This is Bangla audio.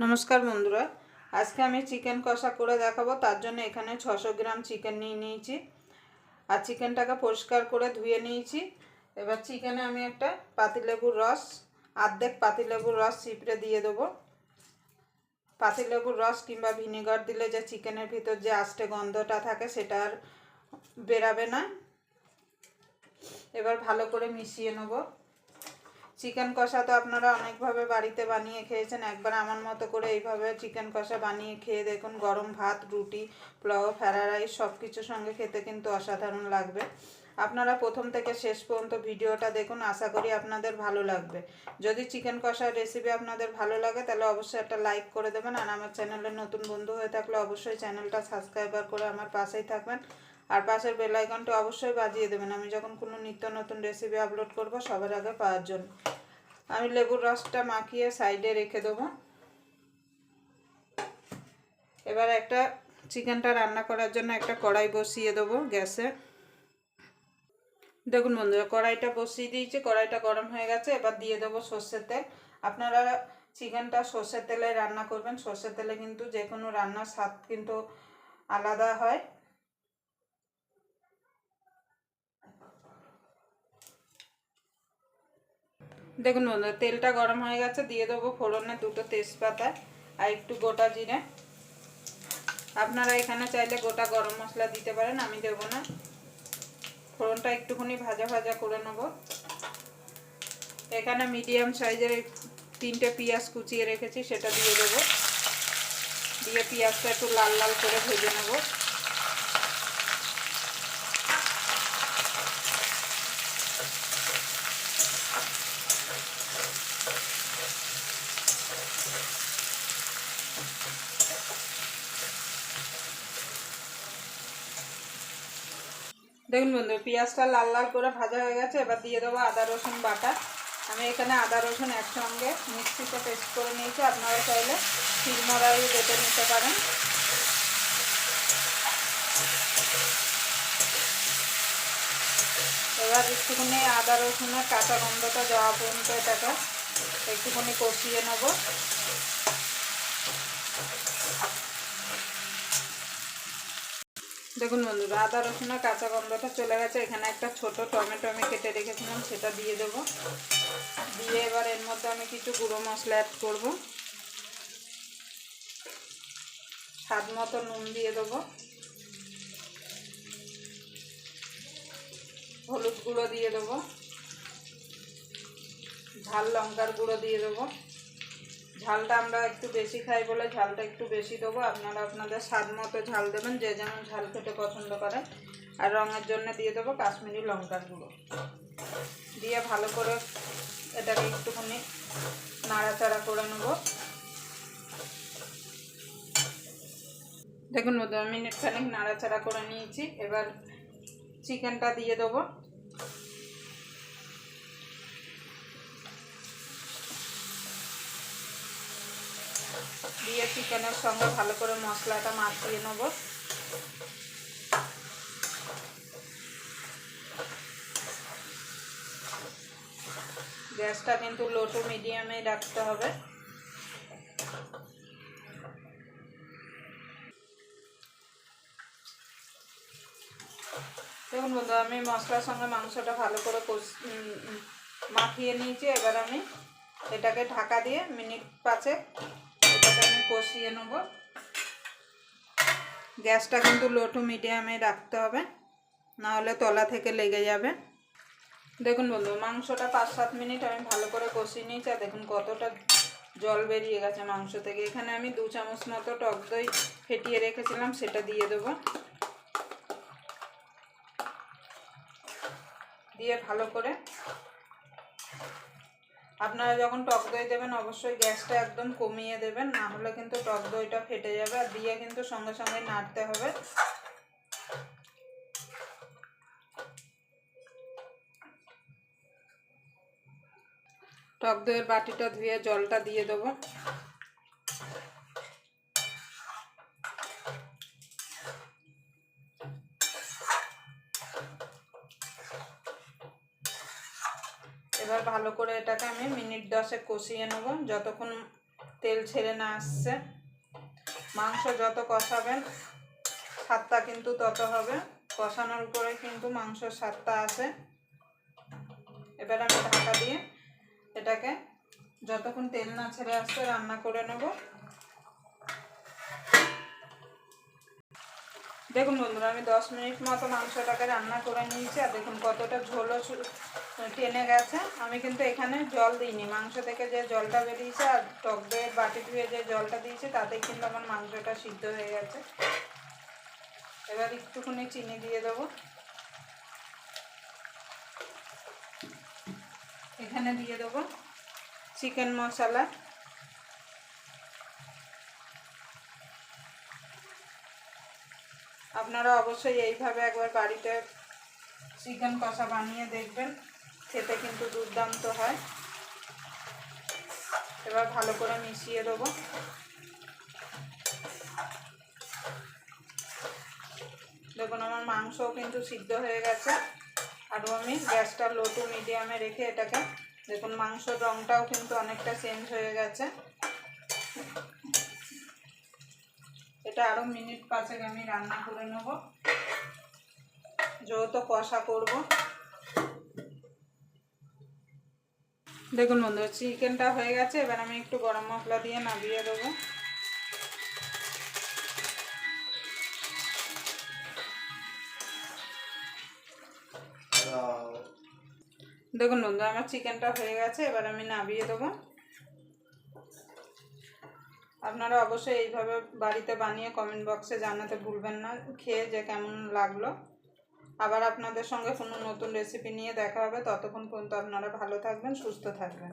নমস্কার বন্ধুরা, আজকে আমি চিকেন কষা করে দেখাবো, তার জন্য এখানে ছশো গ্রাম চিকেন নিয়ে নিয়েছি। আর চিকেনটাকে পরিষ্কার করে ধুয়ে নিয়েছি। এবার চিকেনে আমি একটা পাতিলেবুর রস, আর্ধেক পাতিলেবুর রস চিপড়ে দিয়ে দেবো। পাতিলেবুর রস কিংবা ভিনেগার দিলে যে চিকেনের ভিতর যে আষ্টে গন্ধটা থাকে, সেটা আর বেরাবে না। এবার ভালো করে মিশিয়ে নেব। চিকেন কষা তো আপনারা অনেকভাবে বাড়িতে বানিয়ে খেয়েছেন। একবার আমার মতো করে এইভাবে চিকেন কষা বানিয়ে খেয়ে দেখুন, গরম ভাত, রুটি, পোলাও, ফ্রায়েড রাইস সব কিছুর সঙ্গে খেতে কিন্তু অসাধারণ লাগবে। আপনারা প্রথম থেকে শেষ পর্যন্ত ভিডিওটা দেখুন, আশা করি আপনাদের ভালো লাগবে। যদি চিকেন কষার রেসিপি আপনাদের ভালো লাগে, তাহলে অবশ্যই একটা লাইক করে দেবেন। আর আমার চ্যানেলের নতুন বন্ধু হয়ে থাকলে অবশ্যই চ্যানেলটা সাবস্ক্রাইবার করে আমার পাশেই থাকবেন। আর পাশের বেল আইকনটা অবশ্যই বাজিয়ে দেবেন। আমি যখন কোনো নিত্য নতুন রেসিপি আপলোড করব, সবার আগে পাওয়ার জন্য। আমি লেবুর রসটা মাখিয়ে সাইডে রেখে দেবো। এবার একটা চিকেনটা রান্না করার জন্য একটা কড়াই বসিয়ে দেবো গ্যাসে। দেখুন বন্ধুরা, কড়াইটা বসিয়ে দিয়েছি, কড়াইটা গরম হয়ে গেছে। এবার দিয়ে দেবো সর্ষের তেল। আপনারা চিকেনটা সর্ষের তেলে রান্না করবেন। সর্ষের তেলে কিন্তু যে কোনো রান্নার স্বাদ কিন্তু আলাদা হয়। দেখুন বন্ধু তেলটা গরম হয়ে গেছে, দিয়ে দেবো ফোড়নে দুটো তেজপাতা আর একটু গোটা জিরে। আপনারা এখানে চাইলে গোটা গরম মশলা দিতে পারেন, আমি দেবো না। ফোড়নটা একটুখানি ভাজা ভাজা করে নেব। এখানে মিডিয়াম সাইজের তিনটে পেঁয়াজ কুচিয়ে রেখেছি, সেটা দিয়ে দেবো। দিয়ে পেঁয়াজটা একটু লাল লাল করে ভেজে নেব। দেখুন বন্ধু, পেঁয়াজটা লাল লাল করে ভাজা হয়ে গেছে, এবার দিয়ে দেবো আদা, রসুন, বাটা। আমি এখানে আদা, রসুন একসঙ্গে মিক্সিতে পেস্ট করে নিয়েছি, আপনারা চাইলে শিলমড়াই বেটে নিতে পারেন। এবার একটুখানি আদা, রসুনের কাঁচা গন্ধটা যাওয়া পর্যন্ত এটাকে একটুখানি কষিয়ে নেব। দেখুন বন্ধুরা, আদা রসুনের কাঁচা গন্ধটা চলে গেছে। এখানে একটা ছোট টমেটো আমি কেটে রেখেছিলাম, সেটা দিয়ে দেবো। দিয়ে এবার এর মধ্যে আমি কিছু গুঁড়ো মশলা অ্যাড করব। স্বাদ মতো নুন দিয়ে দেবো। হলুদ গুঁড়ো দিয়ে দেবো। ঝাল লঙ্কার গুঁড়ো দিয়ে দেবো। ঝালটা আমরা একটু বেশি খাই বলে ঝালটা একটু বেশি দেবো। আপনারা আপনাদের স্বাদ মতো ঝাল দেবেন, যে যেমন ঝাল খেতে পছন্দ করে আর রঙের জন্য দিয়ে দেবো কাশ্মীরি লঙ্কার গুঁড়ো। দিয়ে ভালো করে এটাকে একটুখানি নাড়াচাড়া করে নেব। দেখুন মিনিট খানিক নাড়াচাড়া করে নিয়েছি। এবার চিকেনটা দিয়ে দেবো। দিয়ে চিকেনের সঙ্গে ভালো করে মশলাটা মাখিয়ে নেব। গ্যাসটা কিন্তু লো টু মিডিয়ামে রাখতে হবে। দেখুন বন্ধু আমি মশলার সঙ্গে মাংসটা ভালো করে মাখিয়ে নিয়েছি। এবার আমি এটাকে ঢাকা দিয়ে মিনিট পাঁচে আমি কষিয়ে নেব। গ্যাসটা কিন্তু লো টু মিডিয়ামে রাখতে হবে না হলে তলা থেকে লেগে যাবে। দেখুন বন্ধু, মাংসটা পাঁচ সাত মিনিট আমি ভালো করে কষিয়ে নিয়েছি, আর দেখুন কতটা জল বেরিয়ে গেছে মাংস থেকে। এখানে আমি দু চামচ মতো টক দই ফেটিয়ে রেখেছিলাম, সেটা দিয়ে দেবো। দিয়ে ভালো করে আপনারা যখন টক দই দেবেন, অবশ্যই গ্যাসটা একদম কমিয়ে দেবেন, না হলে কিন্তু টক দইটা ফেটে যাবে আর দিয়ে কিন্তু সঙ্গে সঙ্গে নাড়তে হবে। টক দইয়ের বাটিটা ধুয়ে জলটা দিয়ে দেবো। এবার ভালো করে এটাকে আমি মিনিট দশে কষিয়ে নেব। যতক্ষণ তেল ছেড়ে না আসছে। মাংস যত কষাবেন, স্বাদটা কিন্তু তত হবে। কষানোর উপরে কিন্তু মাংসের স্বাদটা আসে এবার আমি ঢাকা দিয়ে এটাকে যতক্ষণ তেল না ছেড়ে আসছে, রান্না করে নেব। দেখুন বন্ধুরা, আমি দশ মিনিট মতো মাংসটাকে রান্না করে নিয়েছি, আর দেখুন কতটা ঝোলও টেনে গেছে। আমি কিন্তু এখানে জল দিইনি। মাংস থেকে যে জলটা বেরিয়েছে আর টক দইয়ের বাটি ধুয়ে যে জলটা দিয়েছি, তাতেই কিন্তু আমার মাংসটা সিদ্ধ হয়ে গেছে। এবার একটুখানি চিনি দিয়ে দেবো। এখানে দিয়ে দেবো চিকেন মশলা। আপনারা অবশ্যই এইভাবে একবার বাড়িতে চিকেন কষা বানিয়ে দেখবেন। খেতে কিন্তু দুর্দান্ত হয়। এবার ভালো করে মিশিয়ে দেবো। দেখুন, আমার মাংসও কিন্তু সিদ্ধ হয়ে গেছে। আরও আমি গ্যাসটা লো টু মিডিয়ামে রেখে এটাকে। দেখুন, মাংসর রঙটাও কিন্তু অনেকটা চেঞ্জ হয়ে গেছে। এটা আরও মিনিট পাঁচেক আমি রান্না করে নেব। যেহেতু কষা করব। দেখুন বন্ধু চিকেনটা হয়ে গেছে এবার আমি একটু গরম মশলা দিয়ে নামিয়ে দেবো। দেখুন বন্ধু আমার চিকেনটা হয়ে গেছে এবার আমি নামিয়ে দেবো। আপনারা অবশ্যই এইভাবে বাড়িতে বানিয়ে কমেন্ট বক্সে জানাতে ভুলবেন না। খেয়ে যে কেমন লাগল। আবার আপনাদের সঙ্গে কোনো নতুন রেসিপি নিয়ে দেখা হবে। ততক্ষণ পর্যন্ত আপনারা ভালো থাকবেন, সুস্থ থাকবেন।